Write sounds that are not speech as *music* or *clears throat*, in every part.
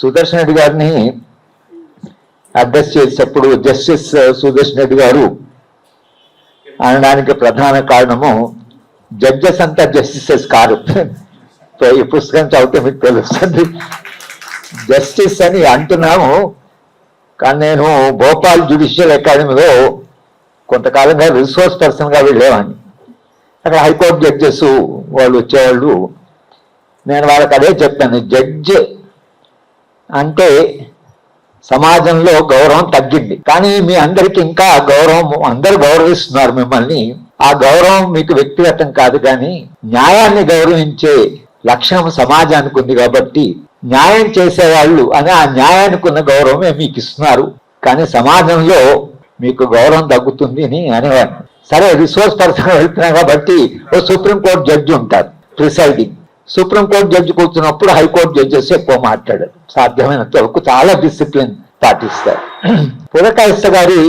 సుదర్శన్ రెడ్డి గారిని అడ్రస్ చేసేటప్పుడు జస్టిస్ సుదర్శన్ రెడ్డి గారు అనడానికి ప్రధాన కారణము జడ్జెస్ అంతా జస్టిసెస్ కారు. ఈ పుస్తకం చదివితే మీకు తెలుస్తుంది. జస్టిస్ అని అంటున్నాము కానీ నేను భోపాల్ జ్యుడిషియల్ అకాడమీలో కొంతకాలంగా రిసోర్స్ పర్సన్గా వెళ్ళేవాడిని. అక్కడ హైకోర్టు జడ్జెస్ వాళ్ళు వచ్చేవాళ్ళు. నేను వాళ్ళకి అదే చెప్పాను జడ్జ్ అంటే సమాజంలో గౌరవం తగ్గింది. కానీ మీ అందరికి ఇంకా గౌరవం అందరూ గౌరవిస్తున్నారు మిమ్మల్ని. ఆ గౌరవం మీకు వ్యక్తిగతం కాదు కానీ న్యాయాన్ని గౌరవించే లక్ష్యం సమాజానికి ఉంది కాబట్టి న్యాయం చేసేవాళ్ళు అని ఆ న్యాయానికి ఉన్న గౌరవమే మీకు ఇస్తున్నారు. కానీ సమాజంలో మీకు గౌరవం తగ్గుతుంది అని అనేవాడు సరే రిసోర్స్ పర్సన్ వెళ్తున్నాం కాబట్టి ఓ సుప్రీంకోర్టు జడ్జి ఉంటారు ప్రిసైడింగ్. సుప్రీంకోర్టు జడ్జి కూర్చున్నప్పుడు హైకోర్టు జడ్జెస్ ఎక్కువ మాట్లాడారు. సాధ్యమైనంత వరకు చాలా డిసిప్లిన్ పాటిస్తారు. *clears throat* పురకాయస్థ గారి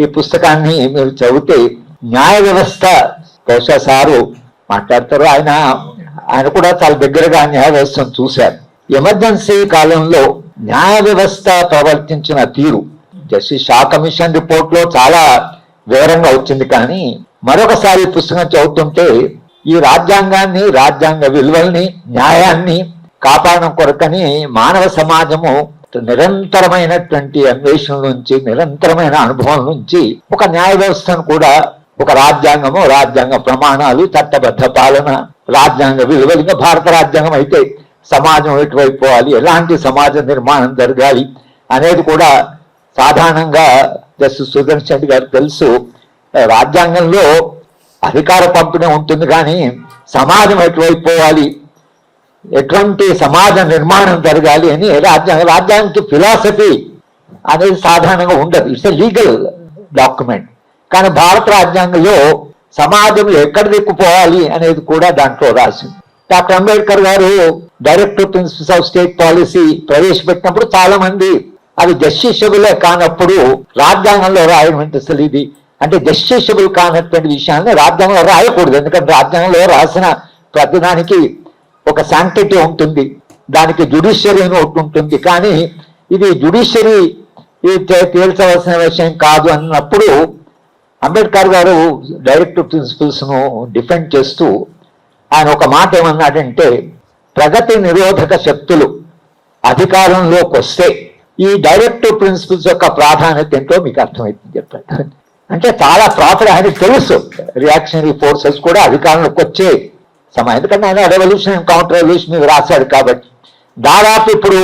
ఈ పుస్తకాన్ని మీరు చదివితే న్యాయ వ్యవస్థ బహుశా సారు మాట్లాడతారు. ఆయన ఆయన కూడా చాలా దగ్గరగా న్యాయ వ్యవస్థను చూశారు. ఎమర్జెన్సీ కాలంలో న్యాయ వ్యవస్థ ప్రవర్తించిన తీరు జస్టిస్ షా కమిషన్ రిపోర్ట్లో చాలా వివరంగా వచ్చింది కానీ మరొకసారి పుస్తకం చదువుతుంటే ఈ రాజ్యాంగాన్ని రాజ్యాంగ విలువల్ని న్యాయాన్ని కాపాడడం కొరకని మానవ సమాజము నిరంతరమైనటువంటి అన్వేషణ నుంచి నిరంతరమైన అనుభవం నుంచి ఒక న్యాయ వ్యవస్థను కూడా ఒక రాజ్యాంగము రాజ్యాంగ ప్రమాణాలు చట్టబద్ధ పాలన రాజ్యాంగ విలువలు ఇంకా భారత రాజ్యాంగం అయితే సమాజం ఎటువైపు పోవాలి ఎలాంటి సమాజ నిర్మాణం జరగాలి అనేది కూడా సాధారణంగా జస్టిస్ సుదర్శన్ రెడ్డి గారు తెలుసు. రాజ్యాంగంలో అధికార పంపిణీ ఉంటుంది కానీ సమాజం ఎటువైపోవాలి ఎటువంటి సమాజ నిర్మాణం జరగాలి అని రాజ్యాంగ రాజ్యాంగానికి ఫిలాసఫీ అనేది సాధారణంగా ఉండదు. ఇట్స్ ఎ లీగల్ డాక్యుమెంట్ కానీ భారత రాజ్యాంగంలో సమాజం ఎక్కడ దిక్కుపోవాలి అనేది కూడా దాంట్లో రాసింది. డాక్టర్ అంబేద్కర్ గారు director principles of state policy ప్రవేశపెట్టినప్పుడు చాలా మంది అది జస్టిషబులే కానప్పుడు రాజ్యాంగంలో రాయడం ఏంటి అసలు ఇది? అంటే జస్టిసబుల్ కానటువంటి విషయాన్ని రాజ్యాంగంలో రాయకూడదు. ఎందుకంటే రాజ్యాంగంలో రాసిన ప్రతిదానికి ఒక శాంక్టిటీ ఉంటుంది. దానికి జుడిషియరీ అని ఒకటి ఉంటుంది. కానీ ఇది జుడిషియరీ తేల్చవలసిన విషయం కాదు అన్నప్పుడు అంబేద్కర్ గారు డైరెక్టివ్ ప్రిన్సిపల్స్ను డిఫెండ్ చేస్తూ ఆయన ఒక మాట ఏమన్నాడంటే ప్రగతి నిరోధక శక్తులు అధికారంలోకి వస్తే ఈ డైరెక్టివ్ ప్రిన్సిపల్స్ యొక్క ప్రాధాన్యత ఏంటో మీకు అర్థమవుతుంది. చెప్పాడు. అంటే చాలా ప్రాపర్ ఆయనకు తెలుసు. రియాక్షనరీ ఫోర్సెస్ కూడా అధికారంలోకి వచ్చే సమయం. ఎందుకంటే ఆయన రెవల్యూషన్ కౌంటర్ రెవల్యూషన్ రాశాడు కాబట్టి. దాదాపు ఇప్పుడు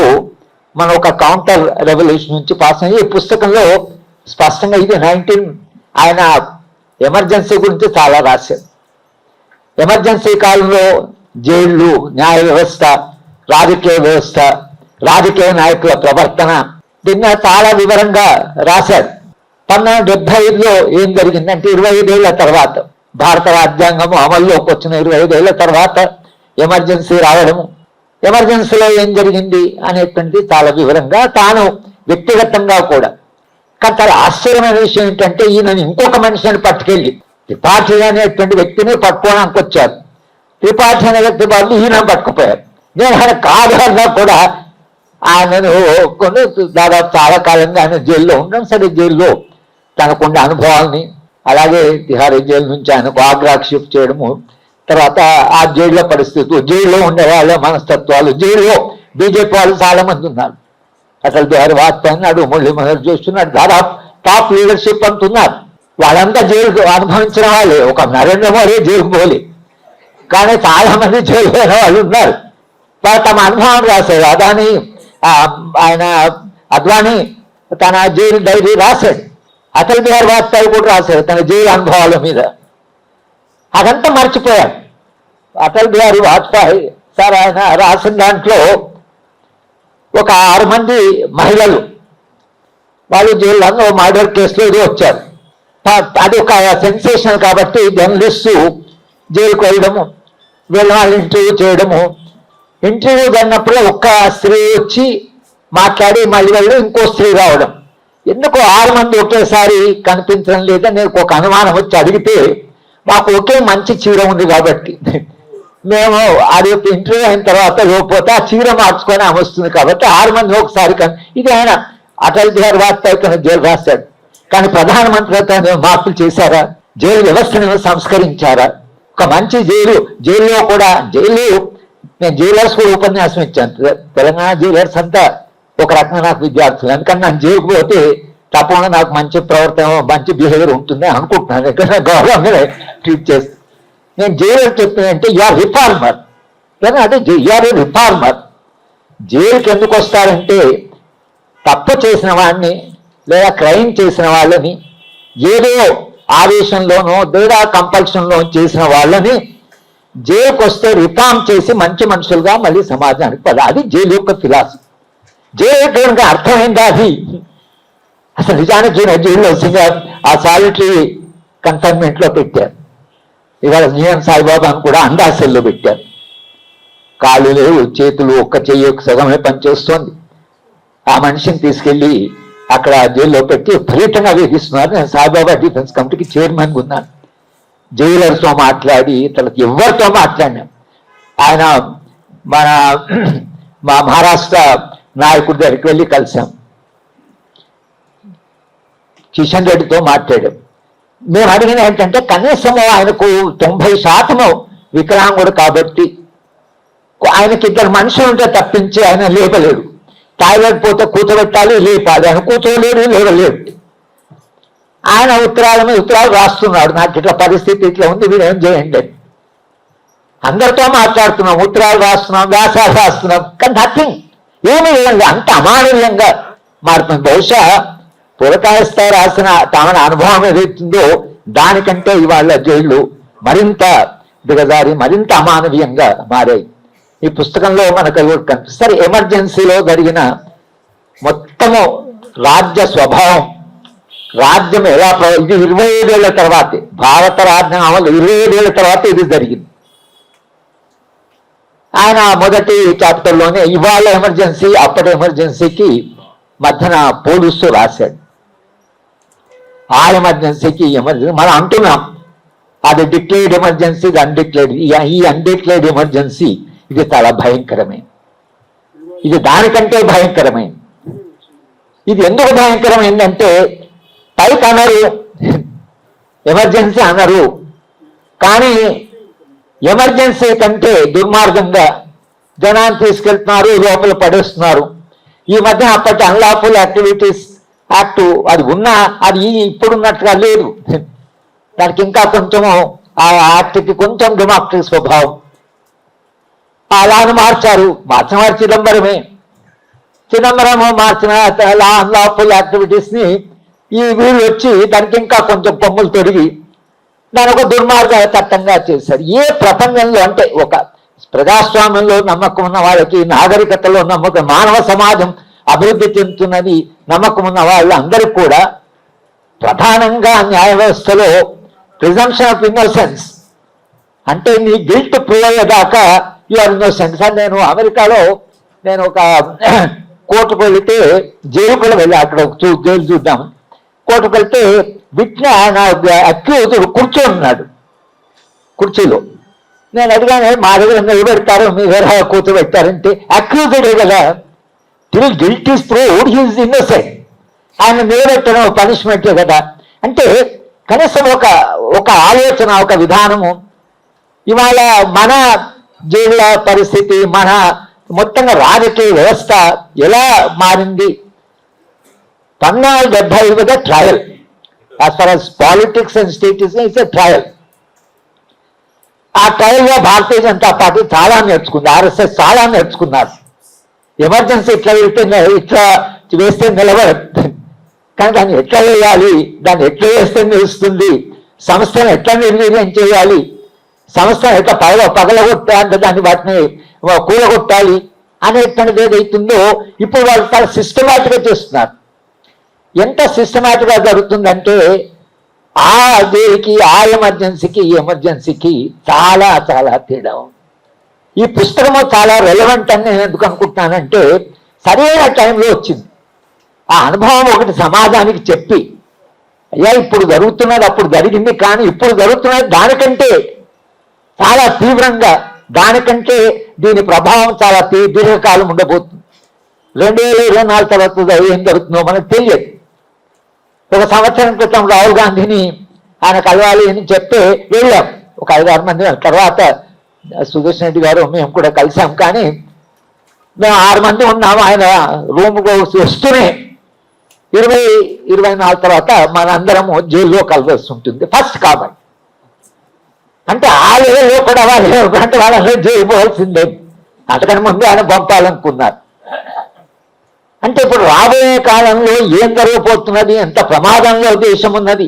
మనం ఒక కౌంటర్ రెవల్యూషన్ నుంచి పాస్ అయ్యి ఈ పుస్తకంలో స్పష్టంగా ఇది నైన్టీన్ ఆయన ఎమర్జెన్సీ గురించి చాలా రాశారు ఎమర్జెన్సీ కాలంలో జైళ్ళు న్యాయ వ్యవస్థ రాజకీయ వ్యవస్థ రాజకీయ నాయకుల ప్రవర్తన దీన్ని చాలా వివరంగా రాశారు పంతొమ్మిది డెబ్బై ఐదులో ఏం జరిగిందంటే ఇరవై ఐదేళ్ళ తర్వాత భారత రాజ్యాంగము అమల్లోకి వచ్చిన ఇరవై ఐదేళ్ళ తర్వాత ఎమర్జెన్సీ రావడము. ఎమర్జెన్సీలో ఏం జరిగింది అనేటువంటి చాలా వివరంగా తాను వ్యక్తిగతంగా కూడా. కానీ చాలా ఆశ్చర్యమైన విషయం ఏంటంటే ఈయన ఇంకొక మనిషిని పట్టుకెళ్ళి త్రిపాఠి అనేటువంటి వ్యక్తిని పట్టుకోవడానికి వచ్చారు. త్రిపాఠి అనే వ్యక్తి వాళ్ళు ఈయన పట్టుకుపోయారు. నేను ఆయన కాదన్నా కూడా ఆయనను కొన్ని దాదాపు చాలా కాలంగా ఆయన జైల్లో ఉండడం సరే జైల్లో తనకున్న అనుభవాల్ని అలాగే తిహార్ జైలు నుంచి ఆయనకు ఆగ్రాకు షిఫ్ట్ చేయడము తర్వాత ఆ జైల్లో పరిస్థితులు జైల్లో ఉండే వాళ్ళ మనస్తత్వాలు జైల్లో బీజేపీ వాళ్ళు చాలా మంది ఉన్నారు. అసలు బిహారీ వాజ్పేయి అన్నాడు మురళీ మనోహర్ చూస్తున్నాడు దాదాపు టాప్ లీడర్షిప్ అంటున్నారు వాళ్ళంతా జైలు అనుభవించిన వాళ్ళే ఒక నరేంద్ర మోడీ జైలుకు పోలే. కానీ చాలా మంది జైలు పోయిన వాళ్ళు ఉన్నారు. వాళ్ళు తమ అనుభవం రాశారు. అదాని ఆయన అద్వానీ తన జైలు డైరీ రాశాడు. అటల్ బిహార్ వాజ్పేయి కూడా రాశారు తన జైలు అనుభవాల మీద. అదంతా మర్చిపోయాడు అటల్ బిహారీ వాజ్పేయి సార్ ఆయన రాసిన దాంట్లో ఒక ఆరు మంది మహిళలు వాళ్ళు జైల్లో మర్డర్ కేసులో ఇది వచ్చారు. అది ఒక సెన్సేషన్ కాబట్టి జర్నలిస్టు జైలుకు వెళ్ళడము వీళ్ళ వాళ్ళు ఇంటర్వ్యూ చేయడము. ఇంటర్వ్యూ జరిగినప్పుడు ఒక్క స్త్రీ వచ్చి మాట్లాడి మళ్ళీ వెళ్ళి ఇంకో స్త్రీ రావడం. ఎందుకు ఆరు మంది ఒకేసారి కనిపించడం లేదని నేను ఒక అనుమానం వచ్చి అడిగితే మాకు ఒకే మంచి చీర ఉంది కాబట్టి. మేము అది ఇంటర్వ్యూ అయిన తర్వాత లేకపోతే ఆ చీర మార్చుకొని ఆమె వస్తుంది కాబట్టి ఆరు మంది ఒకసారి కానీ ఇది ఆయన అటల్ బిహారీ వాజ్పేయి తన జైలు రాశాడు. కానీ ప్రధానమంత్రి అయితే మార్పులు చేశారా? జైలు వ్యవస్థను సంస్కరించారా? ఒక మంచి జైలు జైల్లో కూడా జైలు నేను జైలర్స్ కూడా ఉపన్యాసం ఇచ్చాను. తెలంగాణ జైలర్స్ అంతా ఒక రకంగా నాకు విద్యార్థులు. ఎందుకంటే నన్ను చేయకపోతే పోతే తప్పకుండా నాకు మంచి ప్రవర్తన మంచి బిహేవియర్ ఉంటుంది అనుకుంటున్నాను. ఇక్కడ గౌరవంగా ట్రీట్ చేస్తాను నేను జైలు చెప్తున్నానంటే యు ఆర్ రిఫార్మర్ కానీ అదే యు ఆర్ రిఫార్మర్ జైలుకి ఎందుకు వస్తారంటే తప్పు చేసిన వాడిని లేదా క్రైమ్ చేసిన వాళ్ళని ఏదో ఆవేశంలోనో లేదా కంపల్షన్లో చేసిన వాళ్ళని జైలుకి వస్తే రిఫార్మ్ చేసి మంచి మనుషులుగా మళ్ళీ సమాజానికి పద అది జైలు యొక్క ఫిలాసఫీ జయటువంటి అర్థమైందా అది? అసలు నిజానికి జైల్లో సింగర్ ఆ సాలిటరీ కంటైన్మెంట్లో పెట్టారు. ఇవాళ నియన్ సాయిబాబాను కూడా అండాసెల్లో పెట్టారు. కాళ్ళు లేవు చేతులు ఒక్క చెయ్యి ఒక సగమే పనిచేస్తోంది. ఆ మనిషిని తీసుకెళ్ళి అక్కడ జైల్లో పెట్టి పర్యటన వేధిస్తున్నారు. నేను సాయిబాబా డిఫెన్స్ కమిటీకి చైర్మన్గా ఉన్నాను. జైలర్స్తో మాట్లాడి తనకి ఎవరితో మాట్లాడినాం. ఆయన మన మా మహారాష్ట్ర నాయకుడి దగ్గరికి వెళ్ళి కలిసాం కిషన్ రెడ్డితో మాట్లాడాం. మేము అడిగిన ఏంటంటే కనీసము ఆయనకు తొంభై శాతము వికలాంగుడు కాబట్టి ఆయనకి ఇద్దరు మనుషులు ఉంటే తప్పించి ఆయన లేపలేడు. టాయిలెట్ పోతే కూర్చోబెట్టాలి లేపాలి. ఆయన కూర్చోలేడు లేవలేడు. ఆయన ఉత్తరాల మీద ఉత్తరాలు రాస్తున్నాడు. నాకు ఇట్లా పరిస్థితి ఇట్లా ఉంది మీరు ఏం చేయండి? అందరితో మాట్లాడుతున్నాం ఉత్తరాలు రాస్తున్నాం వ్యాసాలు రాస్తున్నాం కానీ నథింగ్ ఏమి లేదు అంత అమానవీయంగా మారుతుంది బహుశా పురకాయస్థాయి రాసిన తమ అనుభవం ఏదైతుందో దానికంటే ఇవాళ జైళ్ళు మరింత దిగజారి మరింత అమానవీయంగా మారాయి. ఈ పుస్తకంలో మనకు అది కనిపిస్తుంది సరే ఎమర్జెన్సీలో జరిగిన మొత్తము రాజ్య స్వభావం రాజ్యం ఎలా ప్ర- ఇది ఇరవై ఐదేళ్ళ తర్వాతే. భారత రాజ్యం అమలు ఇరవై ఐదేళ్ళ తర్వాత ఇది జరిగింది. ఆయన మొదటి చాప్టర్లోనే ఇవాళ ఎమర్జెన్సీ అప్పటి ఎమర్జెన్సీకి మధ్యన పోలుస్తూ రాశాడు. ఆ ఎమర్జెన్సీకి ఎమర్జెన్సీ మనం అంటున్నాం. అది డిక్లేర్డ్ ఎమర్జెన్సీ ఇది అన్డిక్లేర్డ్ ఈ అన్డిక్లేర్డ్ ఎమర్జెన్సీ ఇది చాలా భయంకరమైన ఇది దానికంటే భయంకరమైంది. ఇది ఎందుకు భయంకరమైందంటే పైకి అనరు ఎమర్జెన్సీ అనరు. కానీ ఎమర్జెన్సీ కంటే దుర్మార్గంగా జనాన్ని తీసుకెళ్తున్నారు లోపల పడేస్తున్నారు. ఈ మధ్య అప్పటి అన్లాఫుల్ యాక్టివిటీస్ యాక్ట్ అది ఉన్నా అది ఇప్పుడున్నట్టుగా లేదు. దానికి ఇంకా కొంచెము ఆ యాక్ట్కి కొంచెం డెమోక్రటిక్ స్వభావం. అలాను మార్చారు. మార్చిన వారు చిదంబరమే చిదంబరం మార్చిన అన్లాఫుల్ యాక్టివిటీస్ని ఈ వీరు వచ్చి దానికి ఇంకా కొంచెం కొమ్ములు తొడిగి దాని ఒక దుర్మార్గతత్వంగా చేశారు. ఏ ప్రపంచంలో అంటే ఒక ప్రజాస్వామ్యంలో నమ్మకం ఉన్న వాళ్ళకి నాగరికతలో నమ్మకం మానవ సమాజం అభివృద్ధి చెందుతున్నది నమ్మకం ఉన్న వాళ్ళందరికీ కూడా ప్రధానంగా న్యాయ వ్యవస్థలో ప్రిజంప్షన్ ఆఫ్ ఇన్నోసెన్స్ అంటే నీ గిల్ట్ ప్రూవ్ అయ్యేదాకా యు ఆర్ ఇన్నోసెంట్ సార్ నేను అమెరికాలో నేను ఒక *clears throat* కోర్టుకు వెళితే జైలు కూడా వెళ్ళి. అక్కడ జైలు చూద్దాం కోర్టుకు వెళ్తే విట్న నా అక్యూజుడు కూర్చొని ఉన్నాడు కుర్చీలో. నేను అడిగానే మా దగ్గర నిలబెడతారు మీ వేరే కూర్చోబెట్టారంటే అక్యూజుడే కదా. Till guilt is proved he's innocent ఆయన నిలబెట్టడం పనిష్మెంటే కదా. అంటే కనీసం ఒక ఒక ఆలోచన ఒక విధానము. ఇవాళ మన జీవుల పరిస్థితి మన మొత్తంగా రాజకీయ వ్యవస్థ ఎలా మారింది? పద్నాలుగు డెబ్బై ఐదుగా trial as far as politics and state is it's a trial ఆ ట్రయల్లో భారతీయ జనతా పార్టీ చాలా నేర్చుకుంది. ఆర్ఎస్ఎస్ చాలా నేర్చుకున్నారు. ఎమర్జెన్సీ ఇట్లా వెళ్తే ఇట్లా వేస్తే నిలబడదు కానీ దాన్ని ఎట్లా వేయాలి దాన్ని ఎట్లా వేస్తే నిలుస్తుంది? సంస్థను ఎట్లా నిర్వీర్యం చేయాలి? సంస్థను ఎట్లా పగల పగలగొట్టాలి దాన్ని వాటిని కూలగొట్టాలి అనేటువంటిది ఏదైతుందో ఇప్పుడు వాళ్ళు చాలా సిస్టమేటిక్గా చేస్తున్నారు. ఎంత సిస్టమేటిక్గా జరుగుతుందంటే ఆ దేనికి ఆ ఎమర్జెన్సీకి ఈ ఎమర్జెన్సీకి చాలా చాలా తేడా ఉంది. ఈ పుస్తకము చాలా రెలవెంట్ అని నేను ఎందుకు అనుకుంటున్నానంటే సరైన టైంలో వచ్చింది. ఆ అనుభవం ఒకటి సమాజానికి చెప్పి అయ్యా ఇప్పుడు జరుగుతున్నది అప్పుడు జరిగింది కానీ ఇప్పుడు జరుగుతున్నది దానికంటే చాలా తీవ్రంగా దానికంటే దీని ప్రభావం చాలా దీర్ఘకాలం ఉండబోతుంది. రెండు వేల ఇరవై నాలుగు తర్వాత ఏం జరుగుతుందో మనకు తెలియదు. ఒక సంవత్సరం క్రితం రాహుల్ గాంధీని ఆయన కలవాలి అని చెప్తే వెళ్ళాం. ఒక ఐదు ఆరు మంది తర్వాత సుదర్శన్ రెడ్డి గారు మేము కూడా కలిసాం. కానీ మేము ఆరు మంది ఉన్నాము ఆయన రూమ్కు వస్తూనే ఇరవై ఇరవై నాలుగు తర్వాత మనందరము జైల్లో కలవాల్సి ఉంటుంది. ఫస్ట్ కాబట్టి అంటే ఆ లెవెల్లో కూడా వాళ్ళు అంటే వాళ్ళని చేయబోవాల్సిందే అంతకని ముందు ఆయన పంపాలనుకున్నారు. అంటే ఇప్పుడు రాబోయే కాలంలో ఏం జరగబోతున్నది? ఎంత ప్రమాదంలో దేశం ఉన్నది?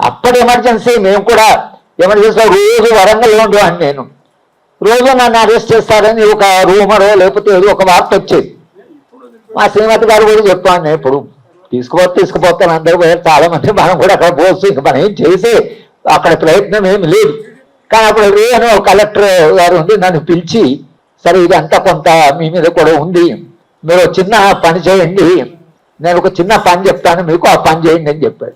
అప్పటి ఎమర్జెన్సీ మేము కూడా ఎమర్జెన్సీలో రోజు వరంగల్లో ఉండేవాడిని నేను. రోజు నన్ను అరెస్ట్ చేస్తారని ఒక రూమరో లేకపోతే ఏదో ఒక వార్త వచ్చేది. మా శ్రీమతి గారు కూడా చెప్పాను నేను ఇప్పుడు. తీసుకుపోతే తీసుకుపోతాను అందరూ పోయారు. చాలా మంది మనం కూడా అక్కడ పోవచ్చు ఇంకా మనం ఏం చేసే అక్కడ ప్రయత్నం ఏమి లేదు. కానీ అప్పుడు రేణు కలెక్టర్ గారు ఉంది నన్ను పిలిచి సరే ఇది అంతా కొంత మీ మీద కూడా ఉంది. మీరు ఒక చిన్న పని చేయండి. నేను ఒక చిన్న పని చెప్తాను మీకు ఆ పని చేయండి అని చెప్పాడు.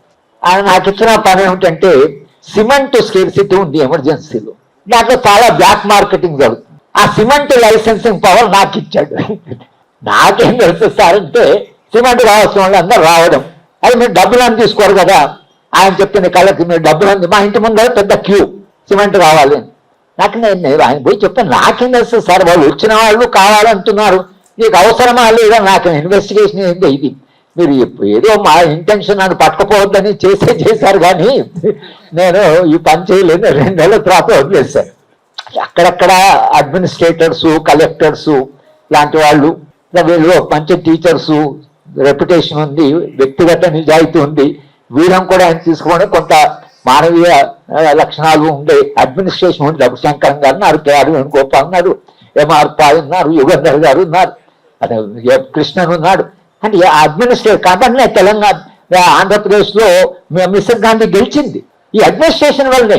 ఆయన నాకు ఇచ్చిన పని ఏమిటంటే సిమెంట్ స్కేర్సిటీ ఉంది ఎమర్జెన్సీలో. దాంట్లో చాలా బ్లాక్ మార్కెటింగ్ జరుగుతుంది. ఆ సిమెంట్ లైసెన్సింగ్ పవర్ నాకు ఇచ్చాడు. నాకేం తెలుసు సార్ అంటే సిమెంట్ కావాల్సిన వాళ్ళు అందరూ రావడం. అది మీరు డబ్బులు తీసుకోరు కదా. ఆయన చెప్పింది కళ్ళకి మీరు డబ్బులు అంది. మా ఇంటి ముందర పెద్ద క్యూ సిమెంట్ కావాలి అని. నాకు నేను ఆయన పోయి చెప్తాను నాకేం తెలుసు సార్ వాళ్ళు వచ్చిన వాళ్ళు కావాలంటున్నారు. నీకు అవసరమా లేదా నాకు ఇన్వెస్టిగేషన్ ఏంటి ఇది మీరు ఏదో మా ఇంటెన్షన్ నన్ను పట్టుకపోవద్దని చేసే చేశారు కానీ నేను ఈ పని చేయలేదు రెండు నెలల తర్వాత వదిలేశాను. అక్కడక్కడ అడ్మినిస్ట్రేటర్స్ కలెక్టర్స్ లాంటి వాళ్ళు వీళ్ళు మంచి టీచర్స్ రెప్యుటేషన్ ఉంది వ్యక్తిగత నిజాయితీ ఉంది. వీరం కూడా ఆయన తీసుకోవడం కొంత మానవీయ లక్షణాలు ఉండే అడ్మినిస్ట్రేషన్ ఉంది. డబ్బు గారు ఉన్నారు కేఆర్ వేణుగోపాల్ ఉన్నారు ఎంఆర్ పాల్ ఉన్నారు యుగంధర్ గారు ఉన్నారు. అదే కృష్ణన్ ఉన్నాడు అంటే అడ్మినిస్ట్రేటర్ కాబట్టి తెలంగాణ ఆంధ్రప్రదేశ్లో మిస్టర్ గాంధీ గెలిచింది. ఈ అడ్మినిస్ట్రేషన్ వల్లనే.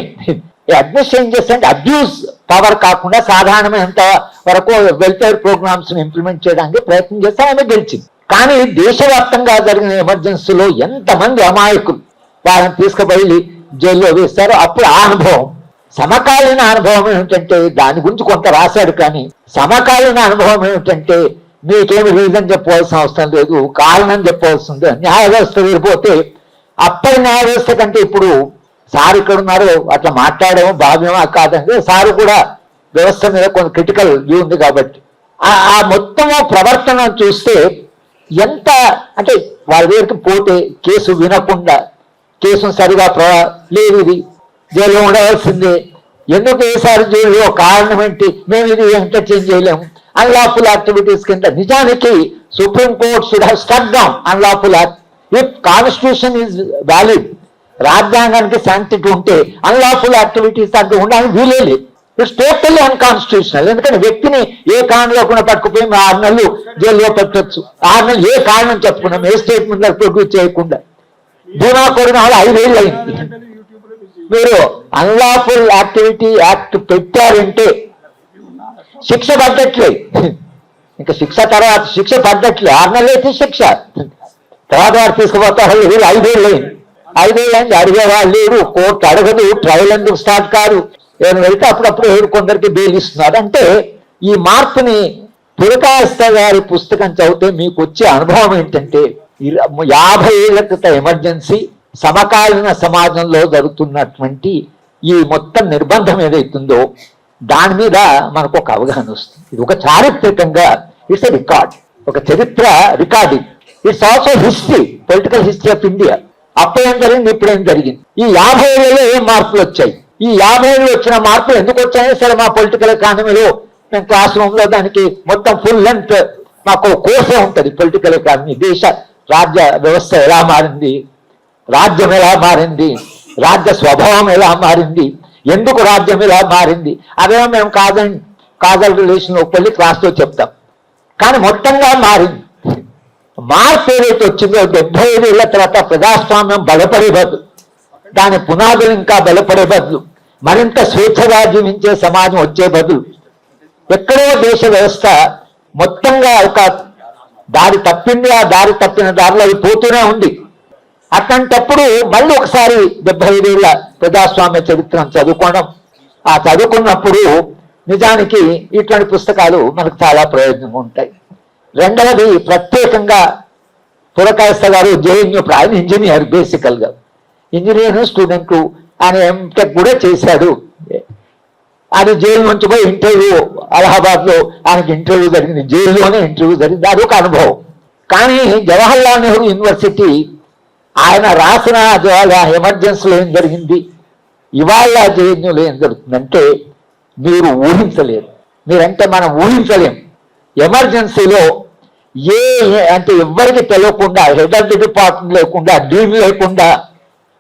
ఈ అడ్మినిస్ట్రేషన్ చేస్తే అబ్యూస్ పవర్ కాకుండా సాధారణమైనంత వరకు వెల్ఫేర్ ప్రోగ్రామ్స్ ఇంప్లిమెంట్ చేయడానికి ప్రయత్నం చేస్తే ఆమె గెలిచింది. కానీ దేశవ్యాప్తంగా జరిగిన ఎమర్జెన్సీలో ఎంతమంది అమాయకులు వాళ్ళని తీసుకుపోయి జైల్లో వేస్తారు అప్పుడు ఆ అనుభవం. సమకాలీన అనుభవం ఏమిటంటే దాని గురించి కొంత రాశాడు కానీ సమకాలీన అనుభవం ఏమిటంటే నీకేమి రీజన్ చెప్పవలసిన అవసరం లేదు. కారణం చెప్పవలసింది. న్యాయ వ్యవస్థ వెళ్ళిపోతే అప్పటి న్యాయ వ్యవస్థ కంటే ఇప్పుడు సార్ ఇక్కడ ఉన్నారు అట్లా మాట్లాడము భావ్యమా కాదండి సారు కూడా వ్యవస్థ మీద కొంత క్రిటికల్ వ్యూ ఉంది కాబట్టి. ఆ- మొత్తం మొత్తము ప్రవర్తన చూస్తే ఎంత అంటే వాళ్ళ దగ్గరికి పోతే కేసు వినకుండా కేసును సరిగా ప్ర లేదు ఇది జైల్లో ఉండవలసిందే. ఎందుకు వేశారు జైల్లో? కారణం ఏంటి? మేము ఇది ఎంటర్టైన్ చేయలేము అన్లాఫుల్ యాక్టివిటీస్ కింద. నిజానికి supreme court should have struck down unlawful act if constitution is valid రాజ్యాంగానికి శాంతిటీ ఉంటే అన్లాఫుల్ యాక్టివిటీస్ అంటూ ఉండడానికి వీలే లేదు ఇట్స్ టోటల్లీ అన్కాన్స్టిట్యూషనల్ ఎందుకంటే వ్యక్తిని ఏ కారణంలో కూడా పట్టుకుపోయి మేము ఆరు నెలలు జైల్లో పెట్టొచ్చు. ఆరు నెలలు ఏ కారణం చెప్పుకున్నాం ఏ స్టేట్మెంట్ ప్రొడ్యూస్ చేయకుండా. బీమా కోరిన వాళ్ళు ఐదేళ్ళు అయింది. మీరు అన్లాఫుల్ యాక్టివిటీ యాక్ట్ పెట్టారంటే శిక్ష పడ్డట్లే. ఇంకా శిక్ష తర్వాత శిక్ష పడ్డట్లే. ఆరు నెలలు అయితే శిక్ష. తర్వాత వారు తీసుకుపోతారు వీళ్ళు ఐదేళ్ళు. అయింది ఐదేళ్ళు అయింది అడిగేవాళ్ళు లేరు. కోర్టు అడగదు. ట్రయల్ ఎందుకు స్టార్ట్ కాదు. నేను వెళ్తే అప్పుడప్పుడు ఏడు కొందరికి బెయిల్ ఇస్తున్నారు? అంటే ఈ మార్పుని పురకాస్త గారి పుస్తకం చదివితే మీకు వచ్చే అనుభవం ఏంటంటే యాభై ఏళ్ళ క్రితం ఎమర్జెన్సీ సమకాలీన సమాజంలో జరుగుతున్నటువంటి ఈ మొత్తం నిర్బంధం ఏదైతుందో దాని మీద మనకు ఒక అవగాహన వస్తుంది. ఇది ఒక చారిత్రకంగా ఇట్స్ రికార్డ్ ఒక చరిత్ర recording it's also history political history of India అప్పుడేం జరిగింది? ఇప్పుడేం జరిగింది? ఈ యాభై ఏళ్ళలో ఏం మార్పులు వచ్చాయి? ఈ యాభై ఏళ్ళు వచ్చిన మార్పులు ఎందుకు వచ్చాయో? సరే మా పొలిటికల్ ఎకానమీలో మేము క్లాస్ రూమ్లో దానికి మొత్తం ఫుల్ లెంత్ మాకు కోర్సే ఉంటుంది పొలిటికల్ ఎకానమీ దేశ రాజ్య వ్యవస్థ ఎలా మారింది? రాజ్యం ఎలా మారింది? రాజ్య స్వభావం ఎలా మారింది? ఎందుకు రాజ్యం ఇలా మారింది? అదే మేము కాదని కాజల్ రిలేషన్ వెళ్ళి క్లాస్లో చెప్తాం. కానీ మొత్తంగా మారింది. మార్పు ఏదైతే వచ్చిందో డెబ్బై ఐదు ఏళ్ళ తర్వాత ప్రజాస్వామ్యం బలపడే బదులు దాని పునాదులు ఇంకా బలపడే బదులు మరింత స్వేచ్ఛగా జీవించే సమాజం వచ్చే బదులు ఎక్కడో దేశ వ్యవస్థ మొత్తంగా ఒక దారి తప్పింది ఆ దారి తప్పిన దారిలో అది పోతూనే ఉంది. అట్లాంటప్పుడు మళ్ళీ ఒకసారి డెబ్బై ఐదేళ్ళ ప్రజాస్వామ్య చరిత్రను చదువుకోవడం. ఆ చదువుకున్నప్పుడు నిజానికి ఇటువంటి పుస్తకాలు మనకు చాలా ప్రయోజనం ఉంటాయి. రెండవది ప్రత్యేకంగా పురకాయస్థ గారు జేఎన్యూ ఆయన ఇంజనీర్ బేసికల్గా. ఇంజనీర్ స్టూడెంట్ ఆయన ఎంటెక్ కూడా చేశాడు. అది జైలు నుంచి పోయి ఇంటర్వ్యూ అలహాబాద్లో ఆయనకి ఇంటర్వ్యూ జరిగింది. జైల్లోనే ఇంటర్వ్యూ జరిగింది. అదొక అనుభవం. కానీ జవహర్లాల్ నెహ్రూ యూనివర్సిటీ ఆయన రాసిన ఎమర్జెన్సీలో ఏం జరిగింది? ఇవాళ జేఎన్యూలో ఏం జరుగుతుందంటే మీరు ఊహించలేరు. మీరంటే మనం ఊహించలేం. ఎమర్జెన్సీలో ఏ అంటే ఎవరికి తెలియకుండా హెడ్ ఆఫ్ ది డిపార్ట్మెంట్ లేకుండా డీమ్ లేకుండా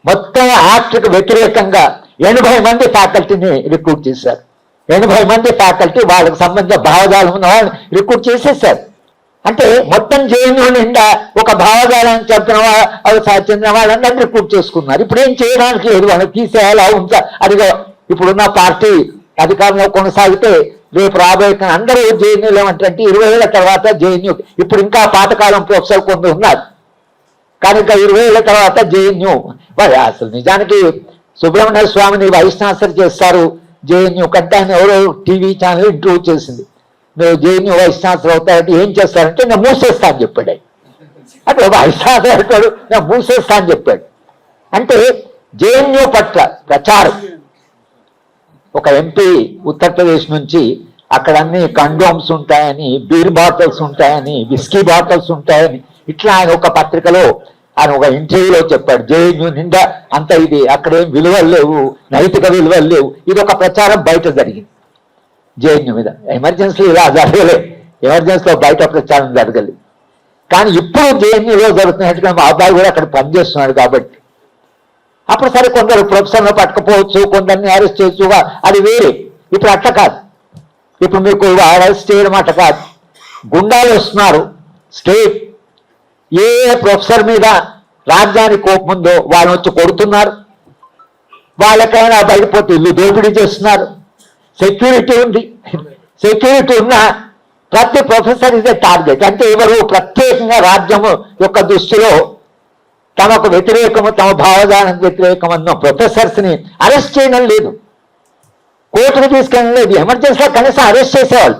మొత్తం యాక్ట్కి వ్యతిరేకంగా ఎనభై మంది ఫ్యాకల్టీని రిక్రూట్ చేశారు. ఎనభై మంది ఫ్యాకల్టీ వాళ్ళకి సంబంధించిన భావజాలం ఉన్న వాళ్ళని రిక్రూట్ చేసేసారు అంటే మొత్తం జైలు నిండా ఒక భావజాలాన్ని చెప్పిన వాళ్ళు అవి సా- చెందిన వాళ్ళందరినీ రిక్రూట్ చేసుకున్నారు. ఇప్పుడు ఏం చేయడానికి లేదు? వాళ్ళు తీసేయాలా? ఉంచా అదిగో ఇప్పుడున్న పార్టీ అధికారంలో కొనసాగితే రేపు రాబోయే అందరూ జైన్యులు ఏమంటారంటే ఇరవై ఏళ్ళ తర్వాత జైన్యు ఇప్పుడు ఇంకా పాతకాలం ప్రొఫెసర్ కొందరు ఉన్నారు. కానీ ఇంకా ఇరవై ఏళ్ళ తర్వాత జేఎన్యూ. మరి అసలు నిజానికి సుబ్రహ్మణ్య స్వామిని వైస్ ఛాన్సలర్ చేస్తారు. జేఎన్యూ కంటే ఆయన ఎవరో టీవీ ఛానల్ ఇంట్రూవ్ చేసింది. మీరు జేఎన్యూ వైస్ ఛాన్సలర్ అవుతారంటే ఏం చేస్తారంటే నేను మూసేస్తా అని చెప్పాడు ఆయన. అంటే వైస్ ఛాన్సలర్ అంటాడు నేను మూసేస్తా అని చెప్పాడు. అంటే జేఎన్యూ పట్ల ప్రచారం. ఒక ఎంపీ ఉత్తరప్రదేశ్ నుంచి అక్కడ అన్ని కండోమ్స్ ఉంటాయని బీర్ బాటిల్స్ ఉంటాయని విస్కీ బాటిల్స్ ఉంటాయని ఇట్లా ఆయన ఒక పత్రికలో ఆయన ఒక ఇంటర్వ్యూలో చెప్పాడు. జేఎన్యూ నిండా అంత ఇది అక్కడ ఏం విలువలు లేవు నైతిక విలువలు లేవు ఇది ఒక ప్రచారం బయట జరిగింది. జేఎన్యూ మీద. ఎమర్జెన్సీ ఇలా జరగలే. ఎమర్జెన్సీలో బయట ప్రచారం జరగలేదు కానీ ఇప్పుడు జేఎన్యూలో జరుగుతున్నట్టుగా మా అబ్బాయి కూడా అక్కడ పనిచేస్తున్నాడు కాబట్టి. అప్పుడు సరే కొందరు ప్రొఫెసర్లు పట్టకపోవచ్చు కొందరిని అరెస్ట్ చేయొచ్చు అది వేరే. ఇప్పుడు అట్ట కాదు. ఇప్పుడు మీకు అరెస్ట్ చేయడం అట్ట కాదు. గుండాలు వస్తున్నారు. స్టేట్ ఏ ఏ ప్రొఫెసర్ మీద రాజ్యానికి కోపం ఉందో వాళ్ళని వచ్చి కొడుతున్నారు. వాళ్ళకైనా బయటపోతే ఇల్లు దోపిడీ చేస్తున్నారు. సెక్యూరిటీ ఉంది. సెక్యూరిటీ ఉన్న ప్రతి ప్రొఫెసర్ ఇదే టార్గెట్ అంటే ఎవరు ప్రత్యేకంగా రాజ్యము యొక్క దృష్టిలో తమకు వ్యతిరేకము తమ భావజానం వ్యతిరేకం అన్న ప్రొఫెసర్స్ని అరెస్ట్ చేయడం లేదు. కోర్టుకు తీసుకెళ్ళడం లేదు. ఎమర్జెన్సీలో కనీసం అరెస్ట్ చేసేవాళ్ళు.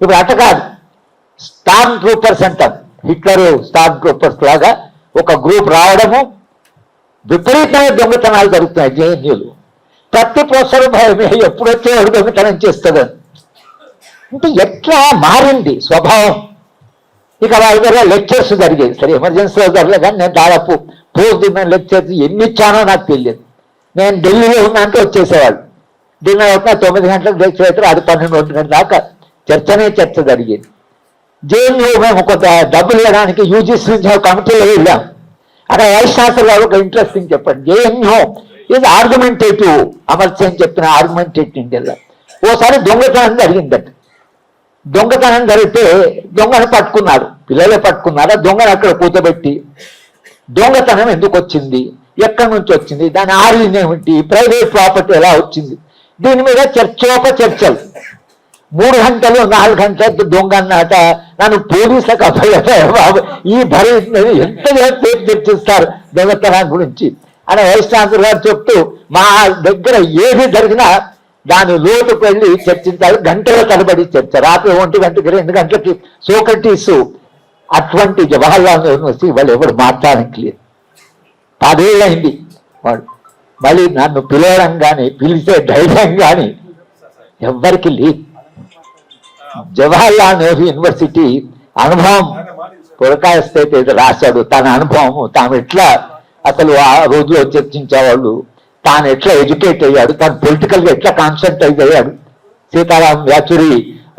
ఇప్పుడు అట కాదు. స్టార్ ట్రూపర్స్ అంటాం. హిట్లర్ స్టార్ ట్రూపర్స్ లాగా ఒక గ్రూప్ రావడము విపరీతమైన దొంగతనాలు జరుగుతున్నాయి. జేఎన్యూలు ప్రతి ప్రొఫెసర్ భయమే ఎప్పుడు వచ్చేవాడు దొంగతనం చేస్తుందని అంటే ఎట్లా మారింది స్వభావం? ఇక వాళ్ళ దగ్గర లెక్చర్స్ జరిగేది. సరే ఎమర్జెన్సీలో జరగలేదు కానీ నేను దాదాపు పోస్ట్ డిన్నర్ లెక్చర్స్ ఎన్ని ఇచ్చానో నాకు తెలియదు. నేను ఢిల్లీలో ఉన్నా అంటే వచ్చేసేవాళ్ళు. డిన్నర్ అవుతున్నా తొమ్మిది గంటలకు లెక్చర్ అవుతారు అది పన్నెండు ఒంటి గంటల దాకా చర్చనే చర్చ జరిగేది. జైల్లో మేము కొంత డబ్బులు ఇవ్వడానికి యూజీసీ నుంచి కమిటీలో వెళ్ళాం. అక్కడ వైస్ ఛాన్సలర్ గారు ఒక ఇంట్రెస్టింగ్ చెప్పండి. జేఎన్యూ ఇది ఆర్గ్యుమెంటేటివ్ అమర్చి అని చెప్పిన ఆర్గ్యుమెంటేటివ్ ఇండియాలో ఓసారి దొంగతనం జరిగిందట. దొంగతనం జరిగితే దొంగను పట్టుకున్నారు. పిల్లలే పట్టుకున్నారా? దొంగను అక్కడ కూతబెట్టి. దొంగతనం ఎందుకు వచ్చింది? ఎక్కడి నుంచి వచ్చింది? దాని ఆరిజిన్ ఏమిటి? ప్రైవేట్ ప్రాపర్టీ ఎలా వచ్చింది? దీని మీద చర్చోప చర్చలు మూడు గంటలు నాలుగు గంటలు దొంగ అన్నట నన్ను పోలీసులకు అభయ బాబు ఈ భరత్ ఎంత చర్చిస్తారు దొంగతనం గురించి? అని వైస్ గారు చెప్తూ మా దగ్గర ఏది జరిగినా దాని లోతుకు వెళ్ళి చర్చించాలి గంటల తరబడి చర్చ. రాత్రి ఒంటి గంటకి రెండు గంటలకి సోక్రటీస్ అటువంటి జవహర్లాల్ యూనివర్సిటీ వాళ్ళు ఎవరు మాట్లాడట్లేదు. పదేళ్ళైంది వాడు. మళ్ళీ నన్ను పిలవడం కానీ పిలిచే ధైర్యం కానీ ఎవ్వరికి లేదు. జవహర్లాల్ నెహ్రూ యూనివర్సిటీ అనుభవం పురకాయ స్థితి ఏదో రాశాడు తన అనుభవము తాను ఎట్లా అసలు ఆ రోజులో చర్చించేవాళ్ళు. తాను ఎట్లా ఎడ్యుకేట్ అయ్యాడు తాను పొలిటికల్గా ఎట్లా కాన్సన్ట్రేట్ అయ్యాడు. సీతారాం యాచురి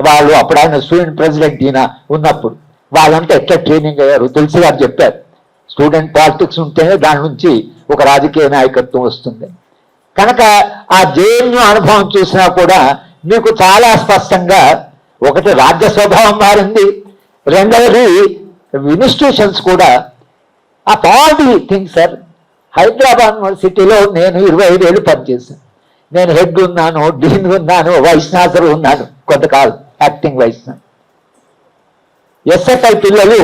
వాళ్ళు అప్పుడు ఆయన స్టూడెంట్ ప్రెసిడెంట్ ఈయన ఉన్నప్పుడు. వాళ్ళంతా ఎట్లా ట్రైనింగ్ అయ్యారు? తులసి గారు చెప్పారు స్టూడెంట్ పాలిటిక్స్ ఉంటేనే దాని నుంచి ఒక రాజకీయ నాయకత్వం వస్తుంది. కనుక ఆ జేఎన్యూ అనుభవం చూసినా కూడా మీకు చాలా స్పష్టంగా ఒకటి రాజ్య స్వభావం మారింది. రెండవది ఇన్స్టిట్యూషన్స్ కూడా ఆ all the things sir Hyderabad యూనివర్సిటీలో నేను ఇరవై ఐదేళ్ళు పనిచేశాను. నేను హెడ్ ఉన్నాను డీన్ ఉన్నాను వైష్ణాసరు ఉన్నాను కొంతకాలం యాక్టింగ్ వైష్ణ ఎస్ఎఫ్ఐ పిల్లలు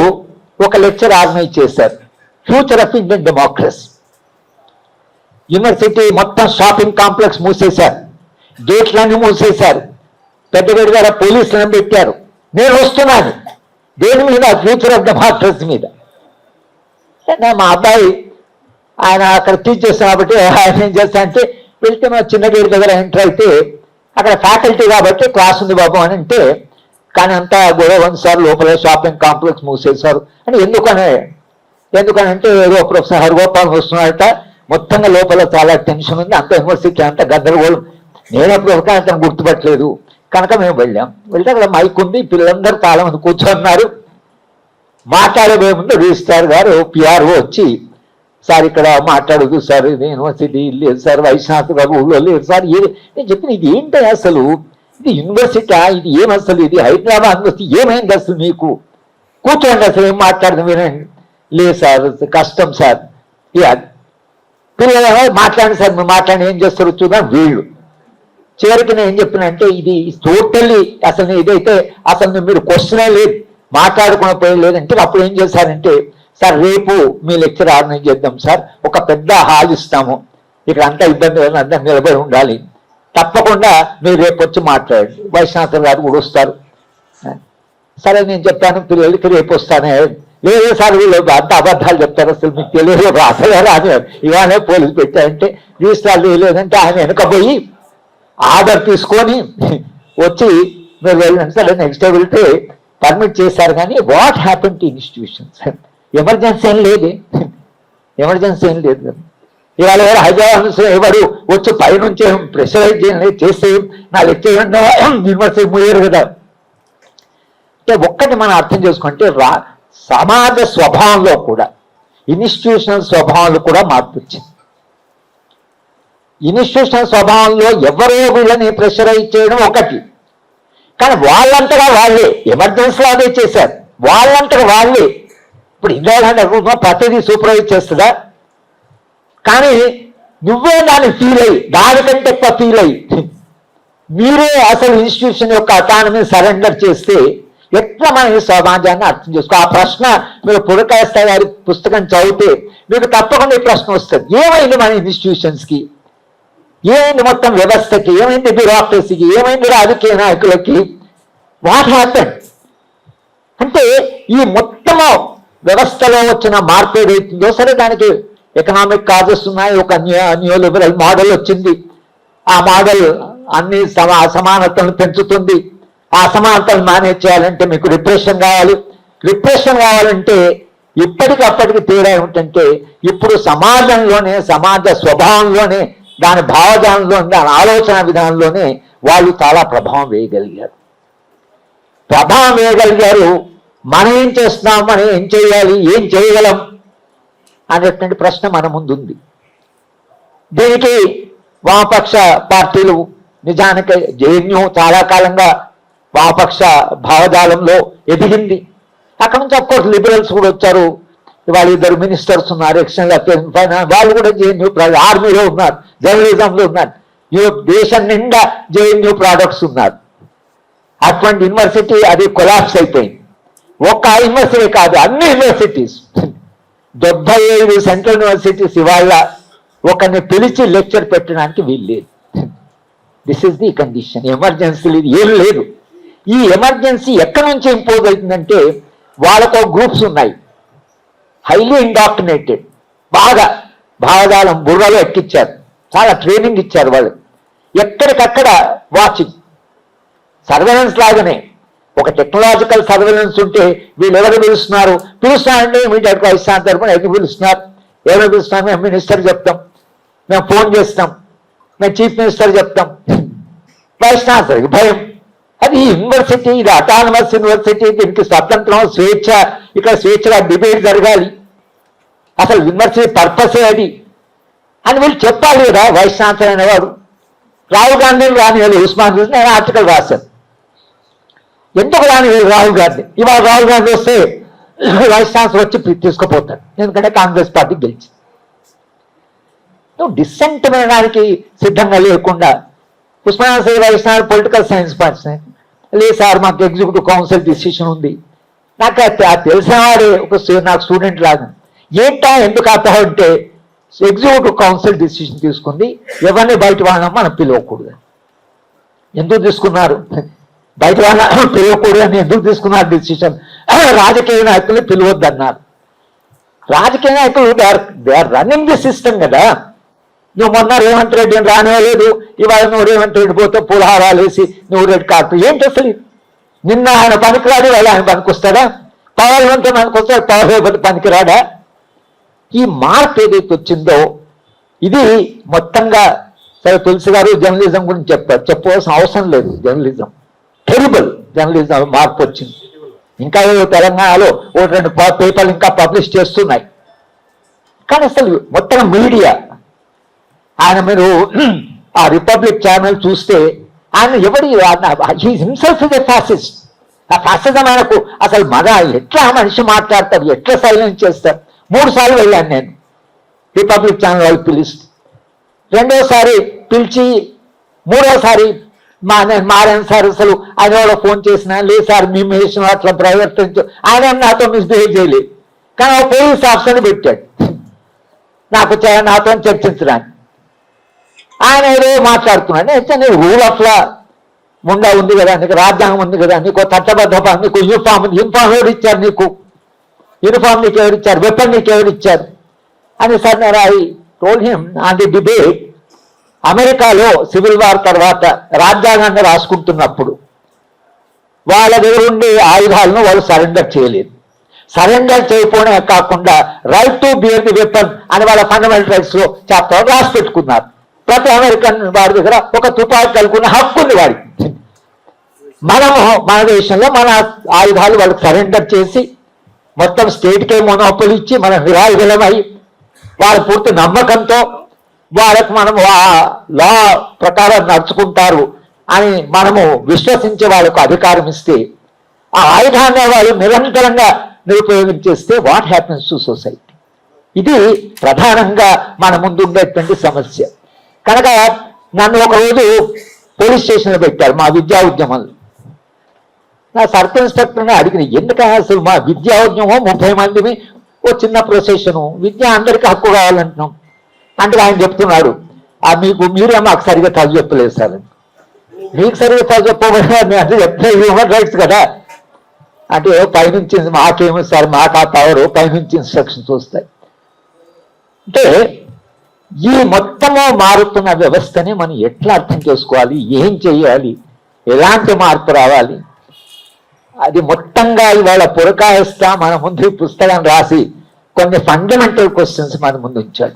ఒక లెక్చర్ ఆర్గనైజ్ చేశారు. Future of Indian democracy. University మొత్తం షాపింగ్ కాంప్లెక్స్ మూసేశారు. గేట్లన్నీ మూసేశారు. పెద్ద పెద్ద పోలీసులను పెట్టారు. నేను వస్తున్నాను. దేని మీద? ఫ్యూచర్ ఆఫ్ డెమోక్రసీ మీద. నా మా అబ్బాయి ఆయన అక్కడ టీచర్స్ కాబట్టి ఆయన ఏం చేస్తా అంటే వెళ్తే మా చిన్న గేట్ దగ్గర ఎంటర్ అయితే అక్కడ ఫ్యాకల్టీ కాబట్టి క్లాస్ ఉంది బాబు అని అంటే కానీ అంతా గొడవ ఉంది సార్ లోపల షాపింగ్ కాంప్లెక్స్ మూసేశారు. అని ఎందుకనే? ఎందుకనంటే ఏదో ప్రొఫెసర్ హరిగోపాల్ వస్తున్నాడట మొత్తంగా లోపల చాలా టెన్షన్ ఉంది అంత యూనివర్సిటీ అంత గందరగోళం. నేను అప్పుడు ఒక అతను గుర్తుపట్టలేదు. కనుక మేము వెళ్ళాం. వెళ్తే అక్కడ మైక్ ఉంది పిల్లలందరూ చాలా మంది కూర్చొన్నారు మాట్లాడబోయే ముందు రిజిస్ట్రార్ గారు పిఆర్ఓ వచ్చి సార్ ఇక్కడ మాట్లాడదు సార్ యూనివర్సిటీ లేదు సార్ వైశ్వనాథ్ గారు ఊళ్ళో లేదు సార్ ఇది నేను చెప్పిన ఇది ఏంటి అసలు? ఇది యూనివర్సిటీ ఇది ఏం అసలు? ఇది హైదరాబాద్ యూనివర్సిటీ ఏమైంది అసలు మీకు కూర్చోండి అసలు ఏం మాట్లాడదు వినండి లేదు సార్ కష్టం సార్. పిల్లలు మాట్లాడండి సార్ మీరు మాట్లాడి ఏం చేస్తారు? చూద్దాం వీళ్ళు. చివరికి నేను ఏం చెప్పిన అంటే ఇది టోటల్లీ అసలు ఇదైతే అసలు మీరు క్వశ్చనే లేదు. మాట్లాడుకున్న పోయి లేదంటే అప్పుడు ఏం చేశారంటే సార్ రేపు మీ లెక్చర్ ఆర్గనైజ్ చేద్దాం సార్. ఒక పెద్ద హాల్ ఇస్తాము. ఇక్కడ అంతా ఇబ్బంది లేదు అందరు నిలబడి ఉండాలి. తప్పకుండా మీరు రేపు వచ్చి మాట్లాడండి. వైశ్వనాథ్ గారు కూడా వస్తారు. సరే నేను చెప్పాను పిల్లలకి రేపు వస్తానే. లేదు సార్ వీళ్ళు అంత అబద్ధాలు చెప్తారు. అసలు మీకు తెలియదు. అసలు రాని ఇవాళే పోలీసు పెట్టారంటే రిజిస్ట్రాలు లేదంటే ఆయన వెనకపోయి ఆర్డర్ తీసుకొని వచ్చి మీరు వెళ్ళండి సరే. నెక్స్ట్ డే వెళ్తే పర్మిట్ చేశారు కానీ what happen to institutions emergency ఏం లేదు. ఎమర్జెన్సీ ఏం లేదు. కదా ఇవాళ ఎవరు హైదరాబాద్ ఎవరు వచ్చి పైనుంచి ప్రెషరైజ్ చేయండి చేస్తే నా లెక్చర్ యూనివర్సిటీ మూయారు కదా. అంటే ఒక్కటి మనం అర్థం చేసుకుంటే రా సమాజ స్వభావంలో కూడా ఇన్స్టిట్యూషనల్ స్వభావంలో కూడా మార్పు వచ్చింది. ఇన్స్టిట్యూషనల్ స్వభావంలో ఎవరో వీళ్ళని ప్రెషరైజ్ చేయడం ఒకటి. కానీ వాళ్ళంతగా వాళ్ళే. ఎమర్జెన్సీలో అదే చేశారు? వాళ్ళంతగా వాళ్ళే. ఇప్పుడు ఇందిరాగాంధీ ప్రభుత్వం ప్రతిదీ సూపర్వైజ్ చేస్తుందా? కానీ నువ్వే దాన్ని ఫీల్ అయ్యి దానికంటే ఎక్కువ ఫీల్ అయ్యి. మీరే అసలు ఇన్స్టిట్యూషన్ యొక్క అటానమీ సరెండర్ చేస్తే ఎట్లా మనం ఈ సమాజాన్ని అర్థం చేసుకో? ఆ ప్రశ్న మీరు పురకాయస్థాయి గారి పుస్తకం చదివితే మీకు తప్పకుండా ఈ ప్రశ్న వస్తుంది. ఏమైంది మన ఇన్స్టిట్యూషన్స్కి ఏమైంది మొత్తం వ్యవస్థకి? ఏమైంది బ్యూరోక్రసీకి ఏమైంది రాజకీయ నాయకులకి? వాట్ హ్యాపెన్ అంటే ఈ మొత్తము వ్యవస్థలో వచ్చిన మార్పు ఏదైతుందో సరే దానికి ఎకనామిక్ కాజెస్ ఉన్నాయి. ఒక న్యూ లిబరల్ మోడల్ వచ్చింది. ఆ మోడల్ అన్ని సమా అసమానతలను పెంచుతుంది. ఆ అసమానతలు మేనేజ్ చేయాలంటే మీకు రిప్రెషన్ కావాలి. రిప్రెషన్ కావాలంటే ఇప్పటికప్పటికి తేడా ఏమిటంటే ఇప్పుడు సమాజంలోనే సమాజ స్వభావంలోనే దాని భావజాలంలో దాని ఆలోచన విధానంలోనే వాళ్ళు చాలా ప్రభావం వేయగలిగారు. ప్రభావం వేయగలిగారు మనం ఏం చేస్తున్నాం మనం ఏం చేయాలి ఏం చేయగలం అనేటువంటి ప్రశ్న మన ముందుంది. దీనికి వామపక్ష పార్టీలు నిజానికి జేఎన్యూ చాలా కాలంగా వామపక్ష భావజాలంలో ఎదిగింది. అక్కడ నుంచి అఫ్కోర్స్ లిబరల్స్ కూడా వచ్చారు. వాళ్ళు ఇద్దరు మినిస్టర్స్ ఉన్నారు ఎక్స్టర్నల్ అఫేర్స్ పైన వాళ్ళు కూడా జేఎన్యూ ఆర్మీలో ఉన్నారు. జర్నలిజంలో ఉన్నారు యూరోప్ దేశం నిండా జేఎన్యూ ప్రోడక్ట్స్ ఉన్నారు. అటువంటి యూనివర్సిటీ అది కొలాప్స్ అయిపోయింది. ఒక్క యూనివర్సిటీ కాదు అన్ని యూనివర్సిటీస్. డెబ్బై ఐదు సెంట్రల్ యూనివర్సిటీస్ ఇవాళ ఒకరిని పిలిచి లెక్చర్ పెట్టడానికి వీల్లేదు this is the condition emergency లేదు ఏం లేదు. ఈ ఎమర్జెన్సీ ఎక్కడి నుంచి ఇంపోజ్ అవుతుందంటే వాళ్ళకో గ్రూప్స్ ఉన్నాయి. హైలీ ఇండాక్టినేటెడ్ బాగా భావజాలం బుర్రలో ఎక్కిచ్చారు. చాలా ట్రైనింగ్ ఇచ్చారు వాళ్ళు. ఎక్కడికక్కడ వాచింగ్ సర్వేలెన్స్ లాగానే. ఒక టెక్నాలజికల్ సర్వేలెన్స్ ఉంటే వీళ్ళు ఎవరు పిలుస్తున్నారు పిలుస్తున్నారంటే ఇమీడియట్గా వైశ్రాంతి తరపున ఎవరు పిలుస్తున్నారు. ఎవరు పిలుస్తున్నారు? మేము మినిస్టర్ చెప్తాం. మేము ఫోన్ చేస్తాం. మేము చీఫ్ మినిస్టర్ చెప్తాం. వైస్ ఛాన్సలర్కి భయం. అది యూనివర్సిటీ ఇది అటానమస్ యూనివర్సిటీ దీనికి స్వతంత్రం స్వేచ్ఛ. ఇక్కడ స్వేచ్ఛగా డిబేట్ జరగాలి. అసలు యూనివర్సిటీ పర్పసే అది? అని వీళ్ళు చెప్పాలి కదా వైస్ ఛాన్సలర్ అనేవాడు రాహుల్ గాంధీని రాని ఉస్మాన్ గురించి నేను ఆర్టికల్ రాశాను ఎందుకు రాని రాహుల్ గాంధీ? ఇవాళ రాహుల్ గాంధీ వస్తే *clears throat* వైస్ ఛాన్సలర్ వచ్చి తీసుకుపోతాడు. ఎందుకంటే కాంగ్రెస్ పార్టీ గెలిచింది. నువ్వు డిసెంట్ వినడానికి సిద్ధంగా లేకుండా Usman side Vaishnav political science person లేదు సార్ మాకు ఎగ్జిక్యూటివ్ కౌన్సిల్ డిసిషన్ ఉంది. నాకు అది తెలిసిన వాడే ఒక నాకు స్టూడెంట్ లాగా. ఏంటా ఎందుకు అర్థం అంటే ఎగ్జిక్యూటివ్ కౌన్సిల్ డిసిషన్ తీసుకుంది. ఎవరిని బయట వాళ్ళని మనం పిలవకూడదు ఎందుకు తీసుకున్నారు? బయట వాళ్ళ పిలవకూడదు అని ఎందుకు తీసుకున్నారు డిసిషన్ రాజకీయ నాయకులు పిలవద్దన్నారు. రాజకీయ నాయకులు they are they are running the system కదా. నువ్వు మొన్న రేవంత్ రెడ్డిని రానివ్వలేదు. ఇవాళ నువ్వు రేవంత్ రెడ్డి పోతే పులహారాలు వేసి నువ్వు రెడ్ కార్డు ఏంటి అసలు? నిన్న ఆయన పనికిరాడు ఇలా ఆయన పనికొస్తాడా? పవర్ వంత పనికి వస్తాడు పవర్ పనికిరాడా? ఈ మార్పు ఏదైతే వచ్చిందో ఇది మొత్తంగా సరే తులసి గారు జర్నలిజం గురించి చెప్పారు చెప్పవలసిన అవసరం లేదు జర్నలిజం. టెరిబుల్ జర్నలిజం మార్పు వచ్చింది. ఇంకా తెలంగాణలో ఒకటి రెండు పేపర్లు ఇంకా పబ్లిష్ చేస్తున్నాయి. కానీ అసలు మొత్తం మీడియా ఆయన మీరు ఆ రిపబ్లిక్ ఛానల్ చూస్తే ఆయన ఎవడి? Himself is a fascist. ఆ ఫాసిజం ఆయనకు అసలు మగ ఎట్లా మనిషి మాట్లాడతారు ఎట్లా సైలెన్స్ చేస్తారు? మూడు సార్లు వెళ్ళాను నేను. రిపబ్లిక్ ఛానల్ వాళ్ళు పిలిస్తే. రెండోసారి పిలిచి మూడోసారి మా నేను మారాను సార్ అసలు ఆయన కూడా ఫోన్ చేసిన లేదు సార్ మేము వేసిన అట్లా ప్రవర్తించు ఆయన నాతో మిస్బిహేవ్ చేయలేదు. కానీ ఆ పోలీస్ ఆఫీసర్ని పెట్టాడు. నాకు నాతో చర్చించడానికి. ఆయన ఏదో మాట్లాడుతున్నాడు. అయితే నేను రూల్ ఆఫ్ లా ముండా ఉంది కదా నీకు రాజ్యాంగం ఉంది కదా నీకు చట్టబద్ధ నీకు యూనిఫామ్ ఉంది యూనిఫామ్ ఎవరు ఇచ్చారు నీకు. యూనిఫామ్ నీకు ఎవరు ఇచ్చారు వెపన్ నీకు ఎవరు ఇచ్చారు అని sir I told him on the debate అమెరికాలో సివిల్ వార్ తర్వాత రాజ్యాంగాన్ని రాసుకుంటున్నప్పుడు వాళ్ళ దగ్గర ఉండే ఆయుధాలను వాళ్ళు సరెండర్ చేయలేదు. సరెండర్ చేయకపోవడమే కాకుండా right to bear the weapon అని వాళ్ళ ఫండమెంటల్ రైట్స్లో చాప్టర్ రాసి పెట్టుకున్నారు ప్రతి అమెరికన్ వాడి దగ్గర ఒక తుపాకి కలుగున్న హక్కు ఉంది వాడికి. మనము మన దేశంలో మన ఆయుధాలు వాళ్ళకి సరెండర్ చేసి మొత్తం స్టేట్కే మొనోపలి ఇచ్చి మనం విరాయుధలమై వాళ్ళ పూర్తి నమ్మకంతో వాళ్ళకు మనం లా ప్రకారం నడుచుకుంటారు అని మనము విశ్వసించే వాళ్ళకు అధికారం ఇస్తే ఆ ఆయుధాన్ని వాళ్ళు నిరంతరంగా నిరుపయోగించేస్తే వాట్ హ్యాపెన్స్ టు సొసైటీ ఇది ప్రధానంగా మన ముందు ఉండేటువంటి సమస్య. కనుక నన్ను ఒకరోజు పోలీస్ స్టేషన్లో పెట్టారు మా విద్యా ఉద్యమంలో. నా సర్ప్ ఇన్స్పెక్టర్ని అడిగిన ఎందుకని అసలు మా విద్యా ఉద్యమం ముప్పై మందిని ఓ చిన్న ప్రొసెషను విద్య అందరికీ హక్కు కావాలంటున్నాం. అంటే ఆయన చెప్తున్నాడు ఆ మీకు మీరే మాకు సరిగా చదువు చెప్పలేదు సార్. మీకు సరిగా చదువు చెప్పబోయే అంటే చెప్తే హ్యూమన్ రైట్స్ కదా. అంటే పైనుంచి మాకేమి సార్ మాకు ఆ పవర్ పైనుంచి ఇన్స్ట్రక్షన్స్ వస్తాయి. అంటే ఈ మొత్తము మారుతున్న వ్యవస్థని మనం ఎట్లా అర్థం చేసుకోవాలి? ఏం చేయాలి? ఎలాంటి మార్పు రావాలి? అది మొత్తంగా ఇవాళ పురకాయిస్తా మన ముందు పుస్తకం రాసి కొన్ని ఫండమెంటల్ క్వశ్చన్స్ మన ముందు ఉంచాడు.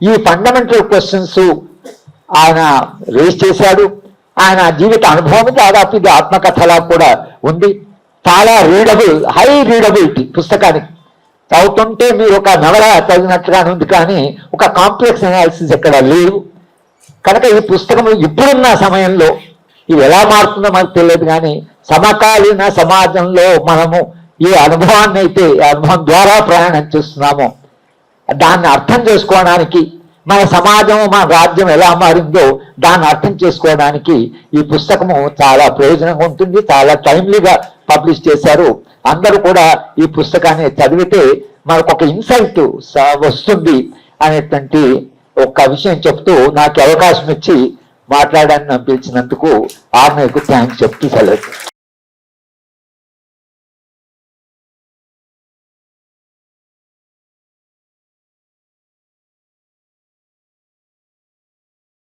ఈ ఫండమెంటల్ క్వశ్చన్స్ ఆయన రేస్ చేశాడు. ఆయన జీవిత అనుభవం దాదాపు ఇది ఆత్మకథలా కూడా ఉంది. చాలా రీడబుల్ హై రీడబిలిటీ పుస్తకానికి. చదువుతుంటే మీరు ఒక నవల చదివినట్లుగానే ఉంది కానీ ఒక కాంప్లెక్స్ అనాలిసిస్ ఎక్కడ లేవు. కనుక ఈ పుస్తకం ఇప్పుడున్న సమయంలో ఇది ఎలా మారుతుందో మనకు తెలియదు కానీ సమకాలీన సమాజంలో మనము ఈ అనుభవాన్ని అయితే ఈ అనుభవం ద్వారా ప్రయాణం చేస్తున్నాము. దాన్ని అర్థం చేసుకోవడానికి మన సమాజం మన రాజ్యం ఎలా మారిందో దాన్ని అర్థం చేసుకోవడానికి ఈ పుస్తకము చాలా ప్రయోజనంగా ఉంటుంది చాలా టైమ్లీగా పబ్లిష్ చేశారు. అందరూ కూడా ఈ పుస్తకాన్ని చదివితే మనకు ఒక ఇన్సైట్ వస్తుంది అనేటువంటి ఒక విషయం చెప్తూ నాకు అవకాశం ఇచ్చి మాట్లాడాన్ని పంపించినందుకు ఆమెకు థ్యాంక్స్ చెప్తూ సెలవు.